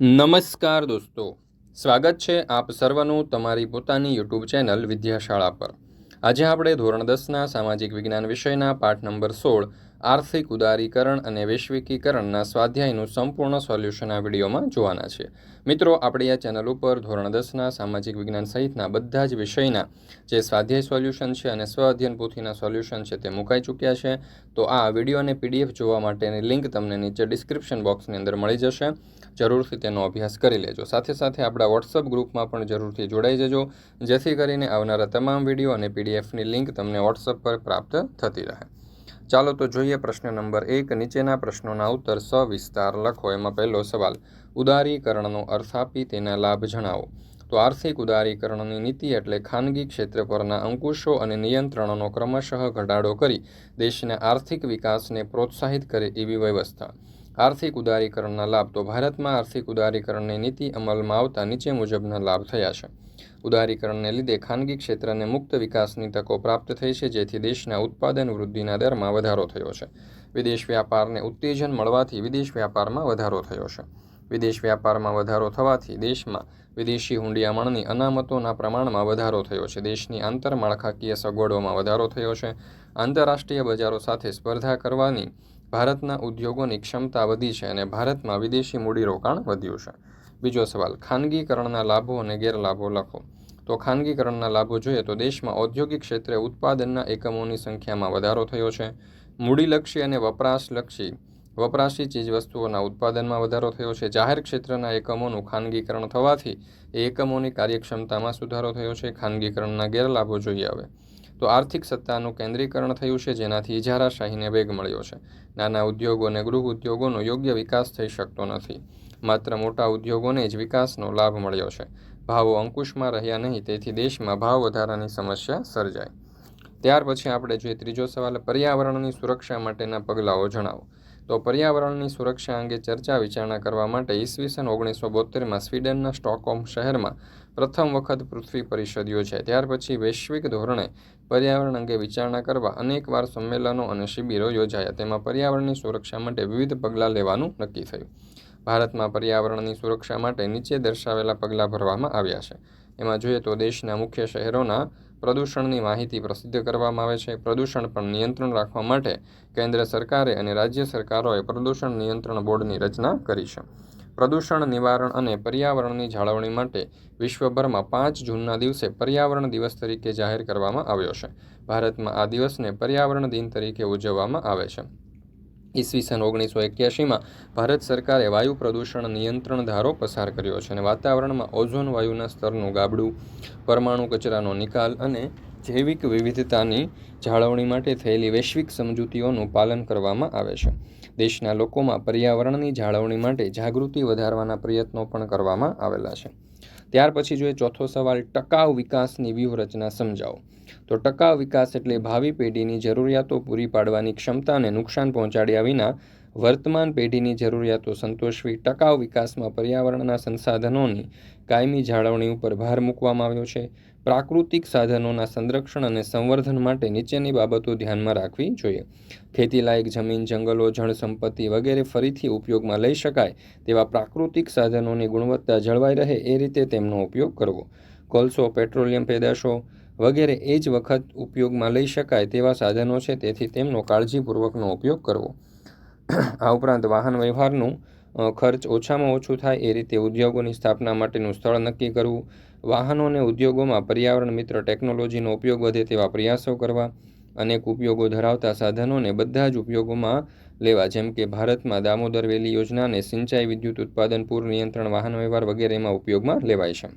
નમસ્કાર દોસ્તો. સ્વાગત છે આપ સર્વનું તમારી પોતાની યુટ્યુબ ચેનલ વિદ્યાશાળા પર. આજે આપણે ધોરણ દસના સામાજિક વિજ્ઞાન વિષયના પાઠ નંબર સોળ આર્થિક ઉદારીકરણ અને વૈશ્વિકીકરણના સ્વાધ્યાયનું સંપૂર્ણ સોલ્યુશન આ વિડીયોમાં જોવાના છે. મિત્રો, આપણી આ ચેનલ ઉપર ધોરણ દસના સામાજિક વિજ્ઞાન સહિતના બધા જ વિષયના જે સ્વાધ્યાય સોલ્યુશન છે અને સ્વ અધ્યયન પોથીના સોલ્યુશન છે તે મુકાઈ ચૂક્યા છે. તો આ વીડિયો અને પીડીએફ જોવા માટેની લિંક તમને નીચે ડિસ્ક્રિપ્શન બોક્સની અંદર મળી જશે. જરૂરથી તેનો અભ્યાસ કરી લેજો. સાથે સાથે આપણા વોટ્સઅપ ગ્રુપમાં પણ જરૂરથી જોડાઈ જજો. જેથી કરીને આવનારા તમામ વીડિયો અને પીડીએફની લિંક તમને વોટ્સઅપ પર પ્રાપ્ત થતી રહે. ચાલો તો જોઈએ પ્રશ્ન નંબર એક. નીચેના પ્રશ્નોના ઉત્તર સવિસ્તાર લખો. એમાં પહેલો સવાલ, ઉદારીકરણનો અર્થ આપી તેના લાભ જણાવો. તો આર્થિક ઉદારીકરણની નીતિ એટલે ખાનગી ક્ષેત્ર પરના અંકુશો અને નિયંત્રણોનો ક્રમશઃ ઘટાડો કરી દેશના આર્થિક વિકાસને પ્રોત્સાહિત કરે એવી વ્યવસ્થા. આર્થિક ઉદારીકરણના લાભ તો ભારતમાં આર્થિક ઉદારીકરણની નીતિ અમલમાં આવતા નીચે મુજબના લાભ થયા છે. ઉદારીકરણને લીધે ખાનગી ક્ષેત્રને મુક્ત વિકાસની તકો પ્રાપ્ત થઈ છે, જેથી દેશના ઉત્પાદન વૃદ્ધિના દરમાં વધારો થયો છે. વિદેશ વ્યાપારને ઉત્તેજન મળવાથી વિદેશ વ્યાપારમાં વધારો થયો છે. વિદેશ વ્યાપારમાં વધારો થવાથી દેશમાં વિદેશી હુંડિયામણની અનામતોના પ્રમાણમાં વધારો થયો છે. દેશની આંતરમાળખાકીય સગવડોમાં વધારો થયો છે. આંતરરાષ્ટ્રીય બજારો સાથે સ્પર્ધા કરવાની ભારતના ઉદ્યોગોની ક્ષમતા વધી છે અને ભારતમાં વિદેશી મૂડીરોકાણ વધ્યું છે. બીજો સવાલ, ખાનગીકરણના લાભો અને ગેરલાભો લખો. તો ખાનગીકરણના લાભો જોઈએ તો દેશમાં ઔદ્યોગિક ક્ષેત્રે ઉત્પાદનના એકમોની સંખ્યામાં વધારો થયો છે. મૂડીલક્ષી અને વપરાશલક્ષી, વપરાશી ચીજવસ્તુઓના ઉત્પાદનમાં વધારો થયો છે. જાહેર ક્ષેત્રના એકમોનું ખાનગીકરણ થવાથી એ એકમોની કાર્યક્ષમતામાં સુધારો થયો છે. ખાનગીકરણના ગેરલાભો જોઈએ હવે. તો આર્થિક સત્તાનું કેન્દ્રીકરણ થયું છે, જેનાથી ઇજારાશાહીને વેગ મળ્યો છે. નાના ઉદ્યોગો અને ગૃહ ઉદ્યોગોનો યોગ્ય વિકાસ થઈ શકતો નથી. માત્ર મોટા ઉદ્યોગોને જ વિકાસનો લાભ મળ્યો છે. ભાવો અંકુશમાં રહ્યા નહીં, તેથી દેશમાં ભાવ વધારાની સમસ્યા સર્જાય. ત્યાર પછી આપણે જોઈએ ત્રીજો સવાલ, પર્યાવરણની સુરક્ષા માટેના પગલાઓ જણાવો. તો પર્યાવરણની સુરક્ષા અંગે ચર્ચા વિચારણા કરવા માટે ઈસવીસન ઓગણીસો બોતેરમાં સ્વીડનના સ્ટોકહોમ શહેરમાં પ્રથમ વખત પૃથ્વી પરિષદ યોજાય ત્યાર પછી વૈશ્વિક ધોરણે પર્યાવરણ અંગે વિચારણા કરવા અનેકવાર સંમેલનો અને શિબિરો યોજાયા. તેમાં પર્યાવરણની સુરક્ષા માટે વિવિધ પગલાં લેવાનું નક્કી થયું. ભારતમાં પર્યાવરણની સુરક્ષા માટે નીચે દર્શાવેલા પગલાં ભરવામાં આવ્યા છે. એમાં જોઈએ તો દેશના મુખ્ય શહેરોના પ્રદૂષણની માહિતી પ્રસિદ્ધ કરવામાં આવે છે. પ્રદૂષણ પર નિયંત્રણ રાખવા માટે કેન્દ્ર સરકારે અને રાજ્ય સરકારોએ પ્રદૂષણ નિયંત્રણ બોર્ડની રચના કરી છે. પ્રદૂષણ નિવારણ અને પર્યાવરણની જાળવણી માટે વિશ્વભરમાં પાંચ જૂનના દિવસે પર્યાવરણ દિવસ તરીકે જાહેર કરવામાં આવ્યો છે. ભારતમાં આ દિવસને પર્યાવરણ દિન તરીકે ઉજવવામાં આવે છે. ઈસવીસન ઓગણીસો એક્યાસીમાં ભારત સરકારે વાયુ પ્રદૂષણ નિયંત્રણ ધારો પસાર કર્યો છે અને વાતાવરણમાં ઓઝોન વાયુના સ્તરનું ગાબડું, પરમાણુ કચરાનો નિકાલ અને જૈવિક વિવિધતાની જાળવણી માટે થયેલી વૈશ્વિક સમજૂતીઓનું પાલન કરવામાં આવે છે. દેશના લોકોમાં પર્યાવરણની જાળવણી માટે જાગૃતિ વધારવાના પ્રયત્નો પણ કરવામાં આવેલા છે. ત્યાર પછી જોઈએ ચોથો સવાલ, ટકાઉ વિકાસની વ્યૂહરચના સમજાવો. તો ટકાઉ વિકાસ એટલે ભાવિ પેઢીની જરૂરિયાતો પૂરી પાડવાની ક્ષમતાને નુકસાન પહોંચાડ્યા વિના વર્તમાન પેઢીની જરૂરિયાતો સંતોષવી ટકાઉ વિકાસમાં પર્યાવરણના સંસાધનોની કાયમી જાળવણી ઉપર ભાર મૂકવામાં આવ્યો છે. પ્રાકૃતિક સાધનોના સંરક્ષણ અને સંવર્ધન માટે નીચેની બાબતો ધ્યાનમાં રાખવી જોઈએ. ખેતીલાયક જમીન, જંગલો, જળ સંપત્તિ વગેરે ફરીથી ઉપયોગમાં લઈ શકાય તેવા પ્રાકૃતિક સાધનોની ગુણવત્તા જળવાઈ રહે એ રીતે તેમનો ઉપયોગ કરવો. કોલસો, પેટ્રોલિયમ પેદાશો વગેરે એ જ વખત ઉપયોગમાં લઈ શકાય તેવા સાધનો છે, તેથી તેમનો કાળજીપૂર્વકનો ઉપયોગ કરવો. આ ઉપરાંત વાહન વ્યવહારનું ખર્ચ ઓછામાં ઓછું થાય એ રીતે ઉદ્યોગોની સ્થાપના માટેનું સ્થળ નક્કી કરવું વાહનો અને ઉદ્યોગોમાં પર્યાવરણ મિત્ર ટેકનોલોજીનો ઉપયોગ વધે તેવા પ્રયાસો કરવા અનેક ઉપયોગો ધરાવતા સાધનોને બધા જ ઉપયોગોમાં લેવા, જેમ કે ભારતમાં દામોદર વેલી યોજનાને સિંચાઈ વિદ્યુત ઉત્પાદન પૂર નિયંત્રણ વાહન વ્યવહાર વગેરેમાં ઉપયોગમાં લેવાય છે.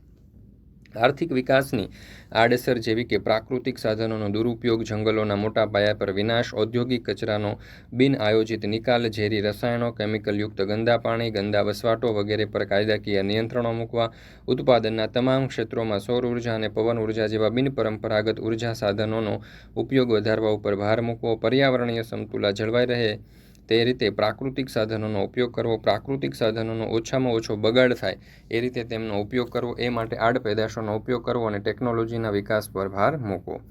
આર્થિક વિકાસની આડઅસર જેવી કે પ્રાકૃતિક સાધનોનો દુરુપયોગ, જંગલોના મોટા પાયા પર વિનાશ, ઔદ્યોગિક કચરાનો બિન આયોજિત નિકાલ, ઝેરી રસાયણો કેમિકલયુક્ત ગંદા પાણી, ગંદા વસવાટો વગેરે પર કાયદાકીય નિયંત્રણો મૂકવા, ઉત્પાદનના તમામ ક્ષેત્રોમાં સૌર ઊર્જા અને પવન ઊર્જા જેવા બિનપરંપરાગત ઊર્જા સાધનોનો ઉપયોગ વધારવા ઉપર ભાર મૂકવો, પર્યાવરણીય સમતુલા જળવાઈ રહે તે રીતે પ્રાકૃતિક સાધનોનો ઉપયોગ કરવો, પ્રાકૃતિક સાધનોનો ઓછામાં ઓછો બગાડ થાય, એ રીતે તેમનો ઉપયોગ કરવો, એ માટે આડ પેદાશોનો ઉપયોગ કરવો અને ટેકનોલોજીના વિકાસ પર ભાર મૂકવો.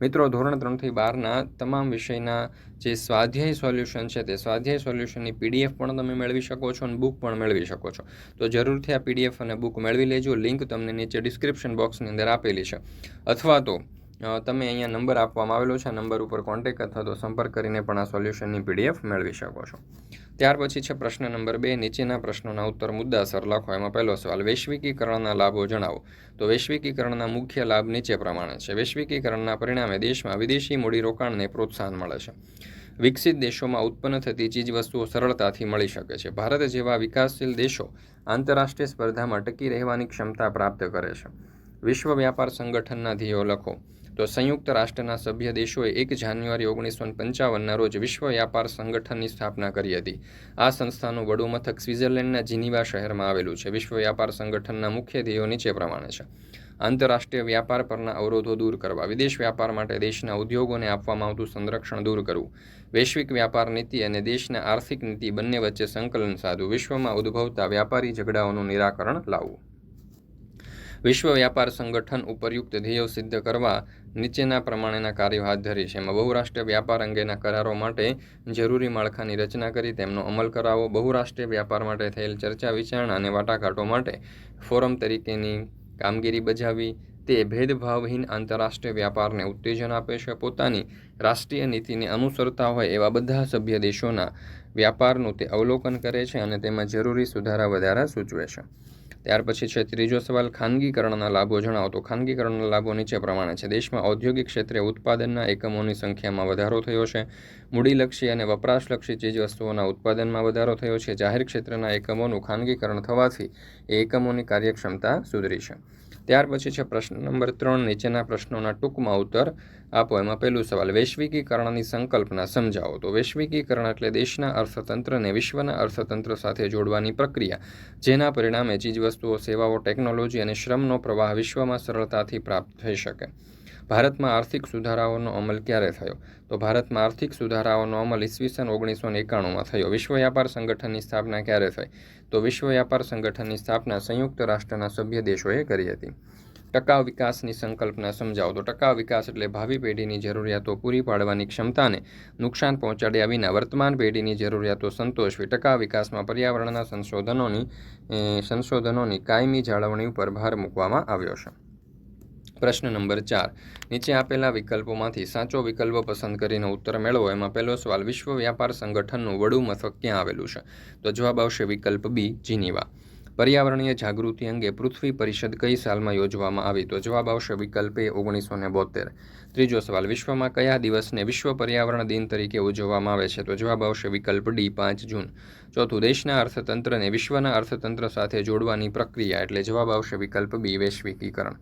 મિત્રો, ધોરણ ત્રણથી બારના તમામ વિષયના જે સ્વાધ્યાય સોલ્યુશન છે, તે સ્વાધ્યાય સોલ્યુશનની પીડીએફ પણ તમે મેળવી શકો છો અને બુક પણ મેળવી શકો છો. તો જરૂરથી આ પીડીએફ અને બુક મેળવી લેજો. લિંક તમને નીચે ડિસ્ક્રિપ્શન બોક્સની અંદર આપેલી છે. અથવા તો તમે અહીંયા નંબર આપવામાં આવેલો છે. આ નંબર ઉપર કોન્ટેક અથવા તો સંપર્ક કરીને પણ આ સોલ્યુશનની પીડીએફ મેળવી શકો છો. ત્યાર પછી છે પ્રશ્ન નંબર બે. નીચેના પ્રશ્નોના ઉત્તર મુદ્દાસર લખો. એમાં પહેલો સવાલ, વૈશ્વિકીકરણના લાભો જણાવો. તો વૈશ્વિકીકરણના મુખ્ય લાભ નીચે પ્રમાણે છે. વૈશ્વિકીકરણના પરિણામે દેશમાં વિદેશી મૂડીરોકાણને પ્રોત્સાહન મળે છે. વિકસિત દેશોમાં ઉત્પન્ન થતી ચીજવસ્તુઓ સરળતાથી મળી શકે છે. ભારત જેવા વિકાસશીલ દેશો આંતરરાષ્ટ્રીય સ્પર્ધામાં ટકી રહેવાની ક્ષમતા પ્રાપ્ત કરે છે. વિશ્વ વ્યાપાર સંગઠનના ધ્યેયો લખો. તો સંયુક્ત રાષ્ટ્રના સભ્ય દેશોએ એક જાન્યુઆરી ઓગણીસો પંચાવનના રોજ વિશ્વ વ્યાપાર સંગઠનની સ્થાપના કરી હતી. આ સંસ્થાનું વડું મથક સ્વિટ્ઝરલેન્ડના જીનીવા શહેરમાં આવેલું છે. વિશ્વ વ્યાપાર સંગઠનના મુખ્ય ધ્યેયો નીચે પ્રમાણે છે. આંતરરાષ્ટ્રીય વ્યાપાર પરના અવરોધો દૂર કરવા, વિદેશ વ્યાપાર માટે દેશના ઉદ્યોગોને આપવામાં આવતું સંરક્ષણ દૂર કરવું, વૈશ્વિક વ્યાપાર નીતિ અને દેશના આર્થિક નીતિ બંને વચ્ચે સંકલન સાધવું, વિશ્વમાં ઉદ્ભવતા વ્યાપારી ઝઘડાઓનું નિરાકરણ લાવવું. વિશ્વ વ્યાપાર સંગઠન ઉપરયુક્ત ધ્યેયો સિદ્ધ કરવા નીચેના પ્રમાણેના કાર્યો હાથ ધરી છે. એમાં બહુરાષ્ટ્રીય વ્યાપાર અંગેના કરારો માટે જરૂરી માળખાની રચના કરી, તેમનો અમલ કરાવો, બહુરાષ્ટ્રીય વ્યાપાર માટે થયેલ ચર્ચા વિચારણા અને વાટાઘાટો માટે ફોરમ તરીકેની કામગીરી બજાવી તે ભેદભાવહીન આંતરરાષ્ટ્રીય વ્યાપારને ઉત્તેજન આપે છે. પોતાની રાષ્ટ્રીય નીતિને અનુસરતા હોય એવા બધા સભ્ય દેશોના વ્યાપારનું તે અવલોકન કરે છે અને તેમાં જરૂરી સુધારા વધારા સૂચવે છે. ત્યાર પછી છે ત્રીજો સવાલ, ખાનગીકરણના લાભો જણાવો. તો ખાનગીકરણના લાભો નીચે પ્રમાણે છે. દેશમાં ઔદ્યોગિક ક્ષેત્રે ઉત્પાદનના એકમોની સંખ્યામાં વધારો થયો છે. મૂડીલક્ષી અને વપરાશલક્ષી ચીજવસ્તુઓના ઉત્પાદનમાં વધારો થયો છે. જાહેર ક્ષેત્રના એકમોનું ખાનગીકરણ થવાથી એ એકમોની કાર્યક્ષમતા સુધરી છે. ત્યાર પછી છે પ્રશ્ન નંબર ત્રણ નીચેના પ્રશ્નોના ટૂંકમાં ઉત્તર આપો. એમાં પહેલું સવાલ, વૈશ્વિકીકરણની સંકલ્પના સમજાવો. તો વૈશ્વિકીકરણ એટલે દેશના અર્થતંત્રને વિશ્વના અર્થતંત્ર સાથે જોડવાની પ્રક્રિયા, જેના પરિણામે ચીજવસ્તુઓ, સેવાઓ, ટેકનોલોજી અને શ્રમનો પ્રવાહ વિશ્વમાં સરળતાથી પ્રાપ્ત થઈ શકે. ભારતમાં આર્થિક સુધારાઓનો અમલ ક્યારે થયો? તો ભારતમાં આર્થિક સુધારાઓનો અમલ ઈસવીસન ઓગણીસો એકાણુંમાં થયો. વિશ્વ વ્યાપાર સંગઠનની સ્થાપના ક્યારે થઈ? તો વિશ્વ વ્યાપાર સંગઠનની સ્થાપના સંયુક્ત રાષ્ટ્રના સભ્ય દેશોએ કરી હતી. ટકાઉ વિકાસની સંકલ્પના સમજાવો. તો ટકાઉ વિકાસ એટલે ભાવિ પેઢીની જરૂરિયાતો પૂરી પાડવાની ક્ષમતાને નુકસાન પહોંચાડ્યા વિના વર્તમાન પેઢીની જરૂરિયાતો સંતોષવી. ટકાઉ વિકાસમાં પર્યાવરણના સંશોધનોની સંશોધનોની કાયમી જાળવણી ઉપર ભાર મૂકવામાં આવ્યો છે. પ્રશ્ન નંબર ચાર. નીચે આપેલા વિકલ્પોમાંથી સાચો વિકલ્પ પસંદ કરીને ઉત્તર મેળવો. એમાં પહેલો સવાલ, વિશ્વ વ્યાપાર સંગઠનનું વડું મથક ક્યાં આવેલું છે? તો જવાબ આવશે વિકલ્પ બી, જીનીવા. પર્યાવરણીય જાગૃતિ અંગે પૃથ્વી પરિષદ કઈ સાલમાં યોજવામાં આવી? તો જવાબ આવશે વિકલ્પ એ, ઓગણીસો ને બોતેર. ત્રીજો સવાલ, વિશ્વમાં કયા દિવસને વિશ્વ પર્યાવરણ દિન તરીકે ઉજવવામાં આવે છે? તો જવાબ આવશે વિકલ્પ ડી, પાંચ જૂન. ચોથું, દેશના અર્થતંત્રને વિશ્વના અર્થતંત્ર સાથે જોડવાની પ્રક્રિયા. એટલે જવાબ આવશે વિકલ્પ બી, વૈશ્વિકીકરણ.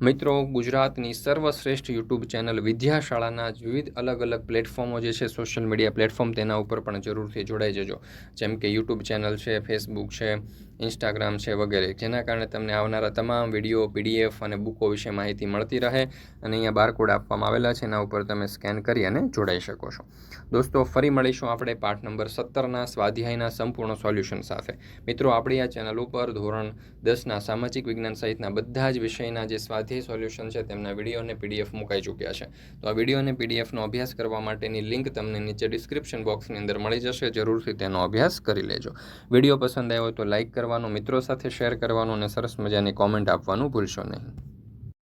મિત્રો, ગુજરાતની સર્વશ્રેષ્ઠ યુટ્યુબ ચેનલ વિદ્યાશાળાના વિવિધ અલગ અલગ પ્લેટફોર્મો જે છે, સોશિયલ મીડિયા પ્લેટફોર્મ તેના ઉપર પણ જરૂરથી જોડાઈ જજો. જેમ કે યુટ્યુબ ચેનલ છે, ફેસબુક છે ઇન્સ્ટાગ્રામ છે વગેરે, જેના કારણે તમને આવનારા તમામ વીડિયો, પીડીએફ અને બુકો વિશે માહિતી મળતી રહે અને અહીંયા બારકોડ આપવામાં આવેલા છે, એના ઉપર તમે સ્કેન કરી અને જોડાઈ શકો છો. દોસ્તો, ફરી મળીશું આપણે પાઠ નંબર સત્તરના સ્વાધ્યાયના સંપૂર્ણ સોલ્યુશન સાથે. મિત્રો, આપણી આ ચેનલ ઉપર ધોરણ દસના સામાજિક વિજ્ઞાન સહિતના બધા જ વિષયના જે સ્વાધ્યાય સોલ્યુશન છે, તેમના વીડિયો અને પીડીએફ મુકાઈ ચૂક્યા છે. તો આ વીડિયો અને પીડીએફનો અભ્યાસ કરવા માટેની લિંક તમને નીચે ડિસ્ક્રિપ્શન બોક્સની અંદર મળી જશે. જરૂરથી તેનો અભ્યાસ કરી લેજો. વીડિયો પસંદ આવ્યો તો લાઇક કરવાનું મિત્રો સાથે શેર કરવાનું અને સરસ મજાની કોમેન્ટ આપવાનું ભૂલશો નહીં.